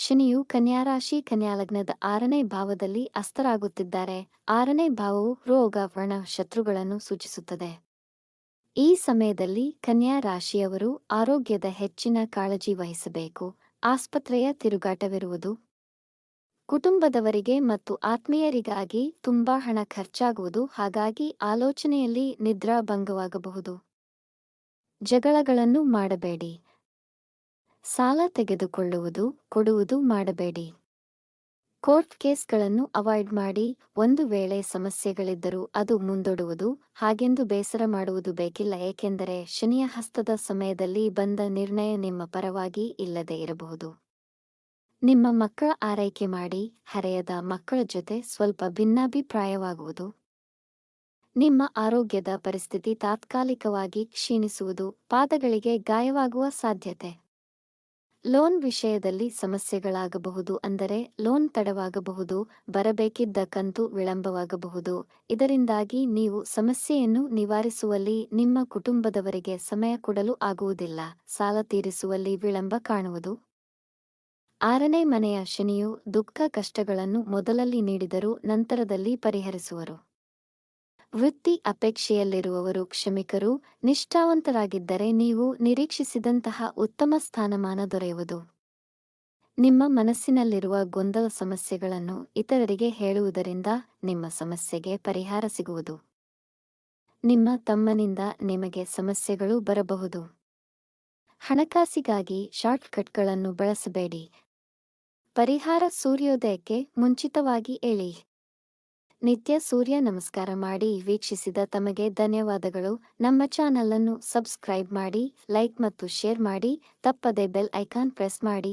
ಶನಿಯು ಕನ್ಯಾರಾಶಿ ಕನ್ಯಾ ಲಗ್ನದ ಆರನೇ ಭಾವದಲ್ಲಿ ಅಸ್ತರಾಗುತ್ತಿದ್ದಾರೆ. ಆರನೇ ಭಾವವು ರೋಗ, ವರ್ಣ, ಶತ್ರುಗಳನ್ನು ಸೂಚಿಸುತ್ತದೆ. ಈ ಸಮಯದಲ್ಲಿ ಕನ್ಯಾ ರಾಶಿಯವರು ಆರೋಗ್ಯದ ಹೆಚ್ಚಿನ ಕಾಳಜಿ ವಹಿಸಬೇಕು. ಆಸ್ಪತ್ರೆಯ ತಿರುಗಾಟವಿರುವುದು. ಕುಟುಂಬದವರಿಗೆ ಮತ್ತು ಆತ್ಮೀಯರಿಗಾಗಿ ತುಂಬಾ ಹಣ ಖರ್ಚಾಗುವುದು. ಹಾಗಾಗಿ ಆಲೋಚನೆಯಲ್ಲಿ ನಿದ್ರಾಭಂಗವಾಗಬಹುದು. ಜಗಳಗಳನ್ನು ಮಾಡಬೇಡಿ. ಸಾಲ ತೆಗೆದುಕೊಳ್ಳುವುದು, ಕೊಡುವುದು ಮಾಡಬೇಡಿ. ಕೋರ್ಟ್ ಕೇಸ್ಗಳನ್ನು ಅವಾಯ್ಡ್ ಮಾಡಿ. ಒಂದು ವೇಳೆ ಸಮಸ್ಯೆಗಳಿದ್ದರೂ ಅದು ಮುಂದೊಡುವುದು, ಹಾಗೆಂದು ಬೇಸರ ಮಾಡುವುದು ಬೇಕಿಲ್ಲ. ಏಕೆಂದರೆ ಶನಿಯ ಹಸ್ತದ ಸಮಯದಲ್ಲಿ ಬಂದ ನಿರ್ಣಯ ನಿಮ್ಮ ಪರವಾಗಿ ಇಲ್ಲದೆ ಇರಬಹುದು. ನಿಮ್ಮ ಮಕ್ಕಳ ಆರೈಕೆ ಮಾಡಿ. ಹರೆಯದ ಮಕ್ಕಳ ಜೊತೆ ಸ್ವಲ್ಪ ಭಿನ್ನಾಭಿಪ್ರಾಯವಾಗುವುದು. ನಿಮ್ಮ ಆರೋಗ್ಯದ ಪರಿಸ್ಥಿತಿ ತಾತ್ಕಾಲಿಕವಾಗಿ ಕ್ಷೀಣಿಸುವುದು. ಪಾದಗಳಿಗೆ ಗಾಯವಾಗುವ ಸಾಧ್ಯತೆ. ಲೋನ್ ವಿಷಯದಲ್ಲಿ ಸಮಸ್ಯೆಗಳಾಗಬಹುದು ಅಂದರೆ ಲೋನ್ ತಡವಾಗಬಹುದು ಬರಬೇಕಿದ್ದ ಕಂತು ವಿಳಂಬವಾಗಬಹುದು. ಇದರಿಂದಾಗಿ ನೀವು ಸಮಸ್ಯೆಯನ್ನು ನಿವಾರಿಸುವಲ್ಲಿ ನಿಮ್ಮ ಕುಟುಂಬದವರಿಗೆ ಸಮಯ ಕೊಡಲು ಆಗುವುದಿಲ್ಲ. ಸಾಲ ತೀರಿಸುವಲ್ಲಿ ವಿಳಂಬ ಕಾಣುವುದು. ಆರನೇ ಮನೆಯ ಶನಿಯು ದುಃಖ ಕಷ್ಟಗಳನ್ನು ಮೊದಲಲ್ಲಿ ನೀಡಿದರೂ ನಂತರದಲ್ಲಿ ಪರಿಹರಿಸುವರು. ವೃತ್ತಿ ಅಪೇಕ್ಷೆಯಲ್ಲಿರುವವರು ಕ್ಷಮಿಕರು, ನಿಷ್ಠಾವಂತರಾಗಿದ್ದರೆ ನೀವು ನಿರೀಕ್ಷಿಸಿದಂತಹ ಉತ್ತಮ ಸ್ಥಾನಮಾನ ದೊರೆಯುವುದು. ನಿಮ್ಮ ಮನಸ್ಸಿನಲ್ಲಿರುವ ಗೊಂದಲ ಸಮಸ್ಯೆಗಳನ್ನು ಇತರರಿಗೆ ಹೇಳುವುದರಿಂದ ನಿಮ್ಮ ಸಮಸ್ಯೆಗೆ ಪರಿಹಾರ ಸಿಗುವುದು. ನಿಮ್ಮ ತಮ್ಮನಿಂದ ನಿಮಗೆ ಸಮಸ್ಯೆಗಳು ಬರಬಹುದು. ಹಣಕಾಸಿಗಾಗಿ ಶಾರ್ಟ್ಕಟ್ಗಳನ್ನು ಬಳಸಬೇಡಿ. ಪರಿಹಾರ ಸೂರ್ಯೋದಯಕ್ಕೆ ಮುಂಚಿತವಾಗಿ ಏಳಿ ನಿತ್ಯ ಸೂರ್ಯ ನಮಸ್ಕಾರ ಮಾಡಿ ವೀಕ್ಷಿಸಿದ ತಮಗೆ ಧನ್ಯವಾದಗಳು. ನಮ್ಮ ಚಾನಲ್ ಅನ್ನು ಸಬ್ಸ್ಕ್ರೈಬ್ ಮಾಡಿ, ಲೈಕ್ ಮತ್ತು ಶೇರ್ ಮಾಡಿ, ತಪ್ಪದೆ ಬೆಲ್ ಐಕಾನ್ ಪ್ರೆಸ್ ಮಾಡಿ.